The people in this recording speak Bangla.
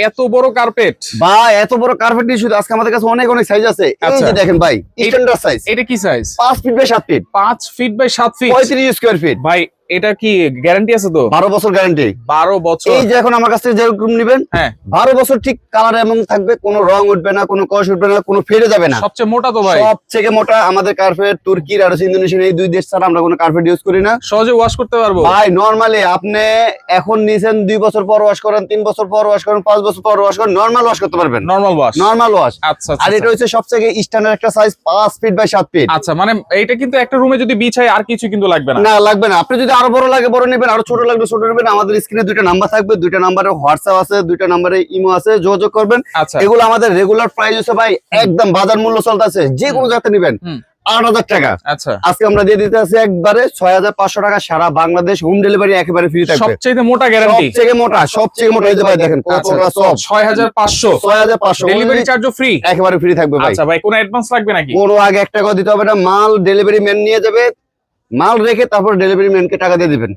এত বড় কার্পেট ভাই এত বড় কার্পেট নিয়ে শুধু আজকে আমাদের কাছে অনেক অনেক সাইজ আছে। আচ্ছা। দেখেন ভাই স্ট্যান্ডার্ড সাইজ এটা কি সাইজ পাঁচ ফিট বাই সাত ফিট পাঁচ ফিট বাই সাত ফিট পঁয়ত্রিশ স্কোয়ার ফিট ভাই এটা কি গ্যারান্টি আছে তো? বারো বছর গ্যারান্টি বারো বছর। এই যে এখন আমার কাছ থেকে যেরকম নিবেন হ্যাঁ। বারো বছর ঠিক কালার এমন থাকবে কোনো রং উঠবে না কোনো কষ উঠবে না কোনো ফেটে যাবে না। সবচেয়ে মোটা তো ভাই। সব থেকে মোটা আমাদের কার্পেট তুর্কির আর ইন্দোনেশিয়ার এই দুই দেশ ছাড়া আমরা কোনো কার্পেট ইউজ করি না। সহজে ওয়াশ করতে পারব? ভাই নরমালি আপনি এখন নিছেন দুই বছর পর ওয়াশ করেন তিন বছর পর ওয়াশ করেন পাঁচ বছর পর ওয়াশ করেন নরমাল ওয়াশ করতে পারবেন। নর্মাল ওয়াশ নরমাল ওয়াশ আচ্ছা আর এটা আচ্ছা। হচ্ছে সবথেকে স্ট্যান্ডার্ড একটা সাইজ পাঁচ ফিট বাই সাত ফিট আচ্ছা মানে এইটা কিন্তু একটা রুমে যদি বিছাই আর কিছু কিন্তু লাগবে না। না লাগবে না। আপনি যদি আরও বড় লাগে বড় নেবেন আরও ছোট লাগবে ছোট নেবেন। আমাদের স্ক্রিনে দুইটা নাম্বার থাকবে দুইটা নাম্বারে হোয়াটসঅ্যাপ আছে দুইটা নাম্বারে ইমো আছে যোগাযোগ করবেন। আচ্ছা। এগুলো আমাদের রেগুলার প্রাইস হচ্ছে ভাই একদম বাজার মূল্য চলতেছে যে কোনো জায়গাতে নেবেন। আট হাজার টাকা। আচ্ছা। আজকে আমরা দিয়ে দিতে আছি একবারে ছয় হাজার পাঁচশো টাকা সারা বাংলাদেশ হোম ডেলিভারি একেবারে ফ্রি থাকবে। সবচেয়ে মোটা গ্যারান্টি মোটা সবথেকে মোটা এই ভাই দেখেন আচ্ছা ছয় হাজার পাঁচশো। ছয় হাজার পাঁচশো ডেলিভারি চার্জও ফ্রি একেবারে ফ্রি থাকবে ভাই। আচ্ছা ভাই কোনো অ্যাডভান্স লাগবে নাকি? কোনো আগে এক টাকা দিতে হবে না মাল ডেলিভারি ম্যান নিয়ে যাবে মাল রেখে তারপর ডেলিভারি ম্যানকে টাকা দিয়ে দিবেন।